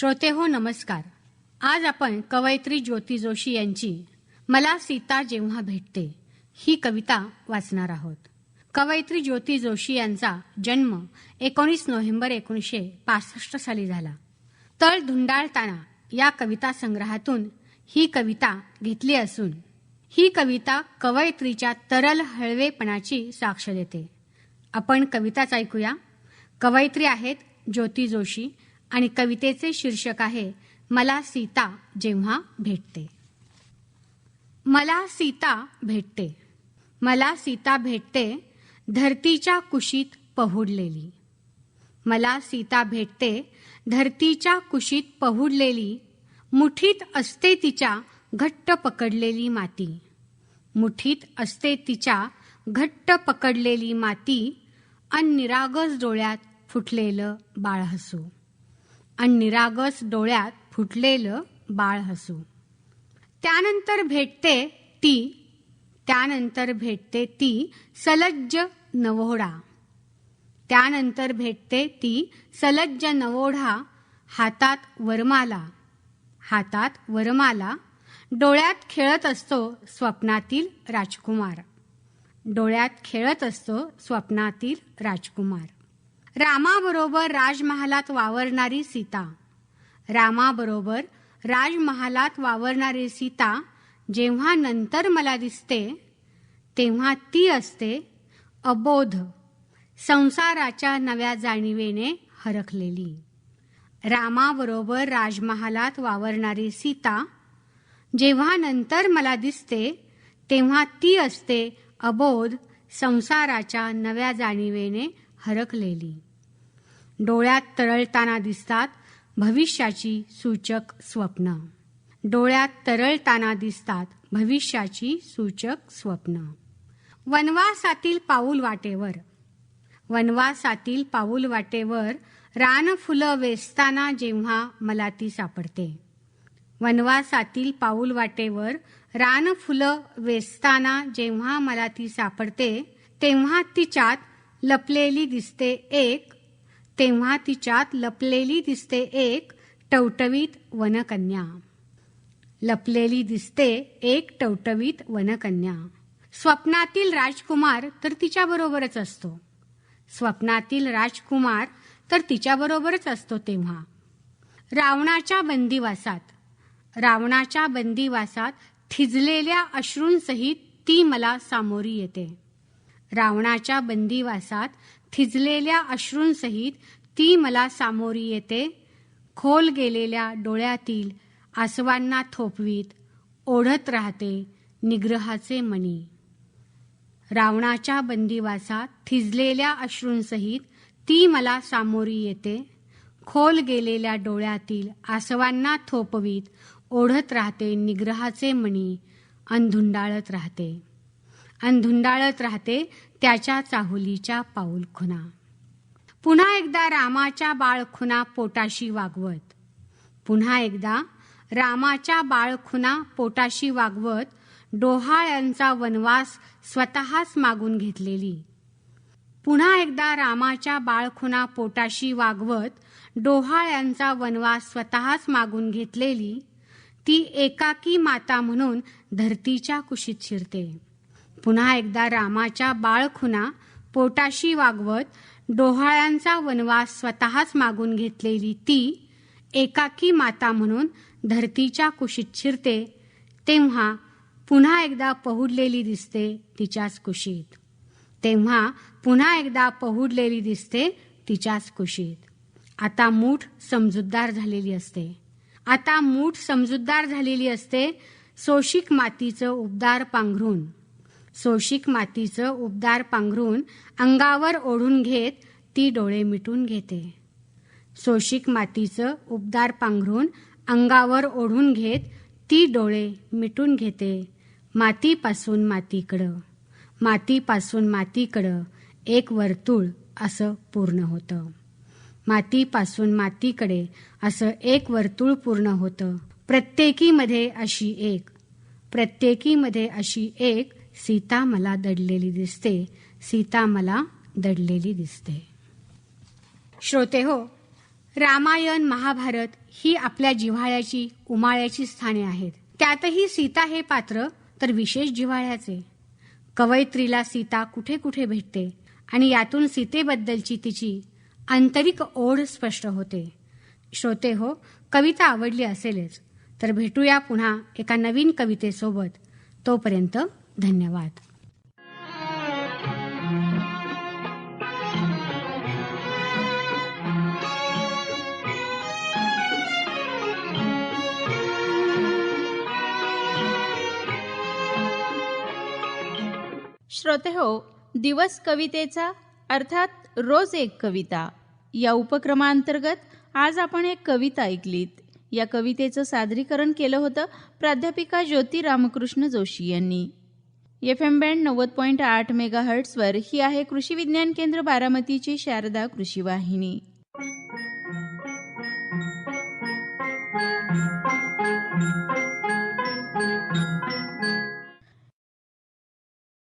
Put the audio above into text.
श्रोते हो नमस्कार. आज आपण कवयित्री ज्योती जोशी यांची मला सीता जेव्हा भेटते ही कविता वाचणार आहोत. कवयित्री ज्योती जोशी यांचा जन्म एकोणीस नोव्हेंबर एकोणीसशे पासष्ट साली झाला. तळ धुंडाळताना या कविता संग्रहातून ही कविता घेतली असून ही कविता कवयित्रीच्या तरल हळवेपणाची साक्ष देते. आपण कविताच ऐकूया. कवयित्री आहेत ज्योती जोशी आणि कवितेचे शीर्षक आहे मला सीता जेव्हा भेटते. मला सीता भेटते. मला सीता भेटते धरतीच्या कुशीत पहुडलेली. मला सीता भेटते धरतीच्या कुशीत पहुडलेली. मुठीत असते तिच्या घट्ट पकडलेली माती. मुठीत असते तिच्या घट्ट पकडलेली माती. अन निरागस डोळ्यात फुटलेलं बाळहसू. आणि निरागस डोळ्यात फुटलेलं बाळ हसू. त्यानंतर भेटते ती त्यानंतर भेटते ती सलज्ज नवोढा. त्यानंतर भेटते ती सलज्ज नवोढा हातात वरमाला. हातात वरमाला. डोळ्यात खेळत असतो स्वप्नातील राजकुमार. डोळ्यात खेळत असतो स्वप्नातील राजकुमार. रामाबरोबर राजमहालात वावरणारी सीता. रामाबरोबर राजमहालात वावरणारी सीता जेव्हा नंतर मला दिसते तेव्हा ती असते अबोध संसाराच्या नव्या जाणीवेने हरखलेली. रामाबरोबर राजमहालात वावरणारी सीता जेव्हा नंतर मला दिसते तेव्हा ती असते अबोध संसाराच्या नव्या जाणीवेने हरकलेली. डोळ्यात तरळताना दिसतात भविष्याची सूचक स्वप्न. डोळ्यात तरळताना दिसतात भविष्याची सूचक स्वप्न. वनवासातील पाऊल वाटेवर. वनवासातील पाऊल वाटेवर रानफुलं वेचताना जेव्हा मला ती सापडते. वनवासातील पाऊल वाटेवर रानफुलं वेचताना जेव्हा मला ती सापडते तेव्हा तिच्यात लपलेली दिसते एक तेव्हा तिच्यात लपलेली दिसते एक टवटवीत वनकन्या. लपलेली दिसते एक टवटवीत वनकन्या. स्वप्नातील राजकुमार तर तिच्याबरोबरच असतो. स्वप्नातील राजकुमार तर तिच्याबरोबरच असतो तेव्हा. रावणाच्या बंदिवासात रावणाच्या बंदिवासात थिजलेल्या अश्रूंसहित ती मला सामोरी येते. रावणाच्या बंदिवासात थिजलेल्या अश्रूंसहित ती मला सामोरी येते. खोल गेलेल्या डोळ्यातील आसवांना थोपवीत ओढत राहते निग्रहाचे मणी. रावणाच्या बंदिवासात थिजलेल्या अश्रूंसहित ती मला सामोरी येते. खोल गेलेल्या डोळ्यातील आसवांना थोपवीत ओढत राहते निग्रहाचे मणी. अंधुंडाळत राहते. अंधुंडाळत राहते त्याच्या चाहुलीच्या पाऊलखुना पुन्हा एकदा रामाच्या बाळखुना पोटाशी वागवत. पुन्हा एकदा रामाच्या बाळखुना पोटाशी वागवत डोहाळ्यांचा वनवास स्वतःच मागून घेतलेली. पुन्हा एकदा रामाच्या बाळखुना पोटाशी वागवत डोहाळ्यांचा वनवास स्वतःच मागून घेतलेली ती एकाकी माता म्हणून धरतीच्या कुशीत शिरते. पुन्हा एकदा रामाच्या बाळखुना पोटाशी वागवत डोहाळ्यांचा वनवास स्वतःच मागून घेतलेली ती एकाकी माता म्हणून धरतीच्या कुशीत शिरते तेव्हा पुन्हा एकदा पहुडलेली दिसते तिच्याच कुशीत. तेव्हा पुन्हा एकदा पहुडलेली दिसते तिच्याच कुशीत. आता मूठ समजूतदार झालेली असते. आता मूठ समजूतदार झालेली असते सोशिक मातीचं उबदार पांघरून. सोशिक मातीचं उबदार पांघरून अंगावर ओढून घेत ती डोळे मिटून घेते. सोशिक मातीचं उबदार पांघरून अंगावर ओढून घेत ती डोळे मिटून घेते. मातीपासून मातीकडं. मातीपासून मातीकडं एक वर्तुळ असं पूर्ण होतं. मातीपासून मातीकडे असं एक वर्तुळ पूर्ण होतं. प्रत्येकीमध्ये अशी एक. प्रत्येकीमध्ये अशी एक सीता मला दडलेली दिसते सीता मला दडलेली दिसते. श्रोते हो रामायण महाभारत ही आपल्या जिव्हाळ्याची उमाळ्याची स्थाने आहेत. त्यातही सीता हे पात्र तर विशेष जिव्हाळ्याचे. कवयित्रीला सीता कुठे कुठे भेटते आणि यातून सीतेबद्दलची तिची आंतरिक ओढ स्पष्ट होते. श्रोते हो कविता आवडली असेलच तर भेटूया पुन्हा एका नवीन कवितेसोबत. तोपर्यंत धन्यवाद. श्रोते हो दिवस कवितेचा अर्थात रोज एक कविता. या उपक्रमांतर्गत आज आपण एक कविता ऐकलीत. या कवितेचं सादरीकरण केलं होतं प्राध्यापिका ज्योती रामकृष्ण जोशी यांनी. एफ एम बँड नव्वद पॉईंट आठ मेगाहर्ट्सवर ही आहे कृषी विज्ञान केंद्र बारामतीची शारदा कृषी वाहिनी. thank you